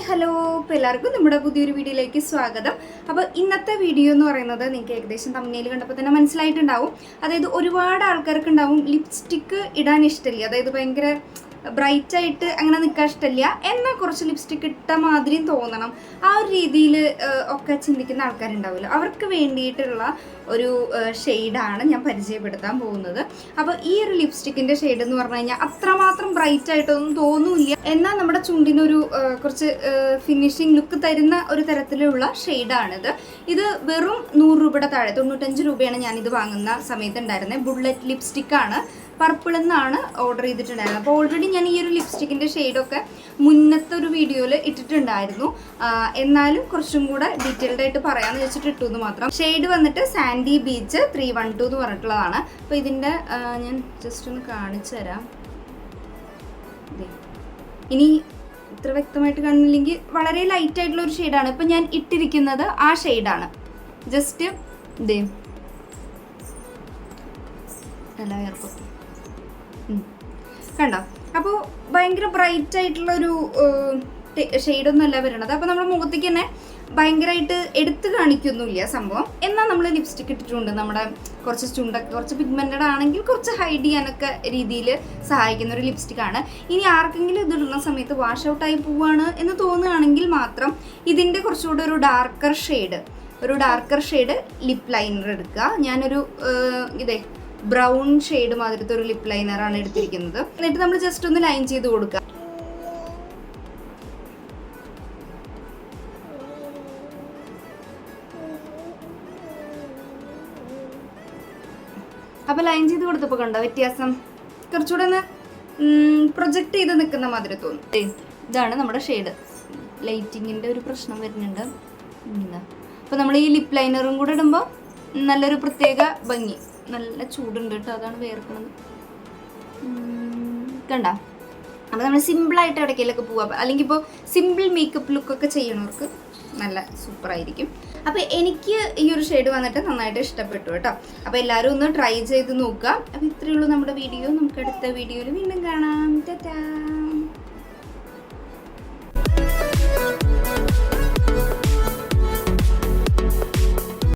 അപ്പോൾ എല്ലാവർക്കും നമ്മുടെ പുതിയൊരു വീഡിയോയിലേക്ക് സ്വാഗതം. അപ്പോൾ ഇന്നത്തെ വീഡിയോ എന്ന് പറയുന്നത് നിങ്ങൾക്ക് ഏകദേശം തമ്മിൽ കണ്ടപ്പോൾ തന്നെ മനസ്സിലായിട്ടുണ്ടാവും. അതായത് ഒരുപാട് ആൾക്കാർക്ക് ഉണ്ടാവും ലിപ്സ്റ്റിക്ക് ഇടാൻ ഇഷ്ടമില്ല. അതായത് ഭയങ്കര ബ്രൈറ്റ് ആയിട്ട് അങ്ങനെ നിൽക്കാൻ ഇഷ്ടമില്ല. എന്നാൽ കുറച്ച് ലിപ്സ്റ്റിക് ഇട്ട മാതിരിയും തോന്നണം. ആ ഒരു രീതിയിൽ ഒക്കെ ചിന്തിക്കുന്ന ആൾക്കാരുണ്ടാവുമല്ലോ. അവർക്ക് വേണ്ടിയിട്ടുള്ള ഒരു ഷെയ്ഡാണ് ഞാൻ പരിചയപ്പെടുത്താൻ പോകുന്നത്. അപ്പോൾ ഈ ഒരു ലിപ്സ്റ്റിക്കിന്റെ ഷെയ്ഡ് എന്ന് പറഞ്ഞു കഴിഞ്ഞാൽ അത്രമാത്രം ബ്രൈറ്റ് ആയിട്ടൊന്നും തോന്നില്ല. എന്നാൽ നമ്മുടെ ചുണ്ടിനൊരു കുറച്ച് ഫിനിഷിംഗ് ലുക്ക് തരുന്ന ഒരു തരത്തിലുള്ള ഷെയ്ഡാണിത്. ഇത് വെറും നൂറ് രൂപയുടെ താഴെ തൊണ്ണൂറ്റഞ്ച് രൂപയാണ് ഞാനിത് വാങ്ങുന്ന സമയത്ത് ഉണ്ടായിരുന്നത്. ബുള്ളറ്റ് ലിപ്സ്റ്റിക്കാണ്. പർപ്പിൾ എന്നാണ് ഓർഡർ ചെയ്തിട്ടുണ്ടായിരുന്നത്. അപ്പോൾ ഓൾറെഡി ഞാൻ ഈ ഒരു ലിപ്സ്റ്റിക്കിന്റെ ഷെയ്ഡൊക്കെ മുന്നത്തെ ഒരു വീഡിയോയിൽ ഇട്ടിട്ടുണ്ടായിരുന്നു. എന്നാലും കുറച്ചും കൂടെ ഡീറ്റെയിൽഡ് ആയിട്ട് പറയാമെന്ന് വെച്ചിട്ട് ഇട്ടു എന്ന് മാത്രം. ഷെയ്ഡ് വന്നിട്ട് sandy beach three one two എന്ന് പറഞ്ഞിട്ടുള്ളതാണ്. അപ്പോൾ ഇതിന്റെ ഞാൻ ജസ്റ്റ് ഒന്ന് കാണിച്ചു തരാം. ഇനി ഇത്ര വ്യക്തമായിട്ട് കാണുന്നില്ലെങ്കിൽ വളരെ ലൈറ്റ് ആയിട്ടുള്ള ഒരു ഷെയ്ഡാണ് ഇപ്പം ഞാൻ ഇട്ടിരിക്കുന്നത് ആ ഷെയ്ഡാണ് ജസ്റ്റ് ഇതേ അല്ല ഏർക്കും കണ്ടോ? അപ്പോൾ ഭയങ്കര ബ്രൈറ്റ് ആയിട്ടുള്ള ഒരു ഷെയ്ഡൊന്നും അല്ല വരണത്. അപ്പോൾ നമ്മുടെ മുഖത്തേക്ക് തന്നെ ഭയങ്കരമായിട്ട് എടുത്തു കാണിക്കൊന്നുമില്ല സംഭവം. എന്നാൽ നമ്മൾ ലിപ്സ്റ്റിക് ഇട്ടിട്ടുണ്ട്. നമ്മുടെ കുറച്ച് ചുണ്ടൊക്കെ കുറച്ച് പിഗ്മെന്റഡ് ആണെങ്കിൽ കുറച്ച് ഹൈഡ് ചെയ്യാനൊക്കെ രീതിയിൽ സഹായിക്കുന്ന ഒരു ലിപ്സ്റ്റിക് ആണ്. ഇനി ആർക്കെങ്കിലും ഇതിടുന്ന സമയത്ത് വാഷ് ഔട്ടായി പോവുകയാണ് എന്ന് തോന്നുകയാണെങ്കിൽ മാത്രം ഇതിന്റെ കുറച്ചുകൂടെ ഒരു ഡാർക്കർ ഷെയ്ഡ് ഒരു ഡാർക്കർ ഷെയ്ഡ് ലിപ് ലൈനർ എടുക്കുക. ഞാനൊരു ഇതേ ബ്രൗൺ ഷെയ്ഡ് മാതിരത്തെ ഒരു ലിപ്പ് ആണ് എടുത്തിരിക്കുന്നത്. എന്നിട്ട് നമ്മൾ ജസ്റ്റ് ഒന്ന് ലൈൻ ചെയ്ത് കൊടുക്കുക അപ്പോൾ ലൈൻ ചെയ്ത് കൊടുത്തപ്പോൾ കണ്ടോ വ്യത്യാസം? കുറച്ചുകൂടെ ഒന്ന് പ്രൊജക്റ്റ് ചെയ്ത് നിൽക്കുന്ന മാതിരി തോന്നും. ഇതാണ് നമ്മുടെ ഷെയ്ഡ്. ലൈറ്റിങ്ങിന്റെ ഒരു പ്രശ്നം വരുന്നുണ്ട്. അപ്പൊ അപ്പോൾ നമ്മൾ ഈ ലിപ് ലൈനറും കൂടെ ഇടുമ്പോൾ നല്ലൊരു പ്രത്യേക ഭംഗി. നല്ല ചൂടുണ്ട് കേട്ടോ അതാണ് വേർക്കുന്നത്. കണ്ട? അപ്പോൾ നമ്മൾ സിമ്പിളായിട്ട് എവിടേക്കെങ്കിലൊക്കെ പോവാം. അല്ലെങ്കിൽ ഇപ്പോൾ സിമ്പിൾ മേക്കപ്പ് ലുക്കൊക്കെ ചെയ്യണവർക്ക് നല്ല സൂപ്പർ ആയിരിക്കും അപ്പോൾ എനിക്ക് ഈ ഒരു ഷെയ്ഡ് വന്നിട്ട് നന്നായിട്ട് ഇഷ്ടപ്പെട്ടു കേട്ടോ. അപ്പോൾ എല്ലാവരും ഒന്ന് ട്രൈ ചെയ്ത് നോക്കുക. അപ്പോൾ ഇത്രയേ ഉള്ളൂ നമ്മുടെ വീഡിയോ നമുക്ക് അടുത്ത വീഡിയോയിൽ വീണ്ടും കാണാം. ടാറ്റാ.